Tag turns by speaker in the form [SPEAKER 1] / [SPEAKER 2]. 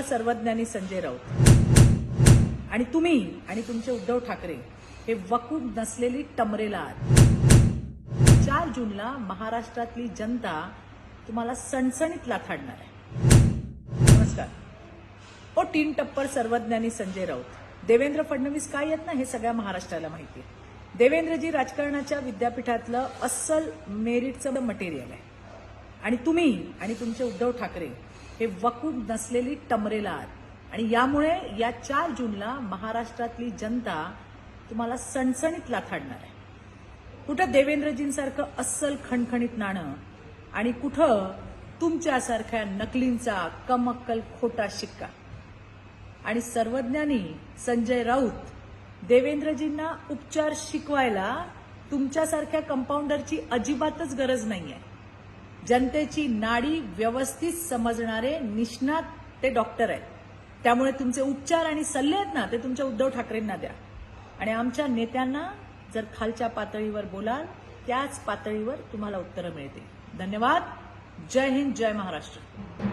[SPEAKER 1] सर्वज्ञानी संजय राऊत. आणि तुम्ही आणि तुमचे उद्धव ठाकरे हे वकूब नसलेली टमरेला आहात. चार जूनला महाराष्ट्रातली जनता तुम्हाला सणसणीत लाथाडणार आहे. नमस्कार. हो, ओ टीन टप्पर सर्वज्ञानी संजय राऊत. देवेंद्र फडणवीस काय येत ना हे सगळ्या महाराष्ट्राला माहिती आहे. देवेंद्रजी राजकारणाच्या विद्यापीठातलं अस्सल मेरिटचं मटेरियल आहे. आणि तुम्ही आणि तुमचे उद्धव ठाकरे हे वकूब नसलेली टमरेला आहात आणि यामुळे या चार जूनला महाराष्ट्रातली जनता तुम्हाला सणसणीत लाथाडणार आहे. कुठं देवेंद्रजींसारखं अस्सल खणखणीत नाणं आणि कुठं तुमच्यासारख्या नकलींचा कमक्कल खोटा शिक्का. आणि सर्वज्ञानी संजय राऊत देवेंद्रजींना उपचार शिकवायला तुमच्यासारख्या कंपाऊंडरची अजिबातच गरज नाही आहे जनतेची नाडी व्यवस्थित समजणारे निष्णात ते डॉक्टर आहेत. त्यामुळे तुमचे उपचार आणि सल्ले आहेत ना ते तुमच्या उद्धव ठाकरेंना द्या. आणि आमच्या नेत्यांना जर खालच्या पातळीवर बोलाल त्याच पातळीवर तुम्हाला उत्तरं मिळतील. धन्यवाद. जय हिंद जय महाराष्ट्र.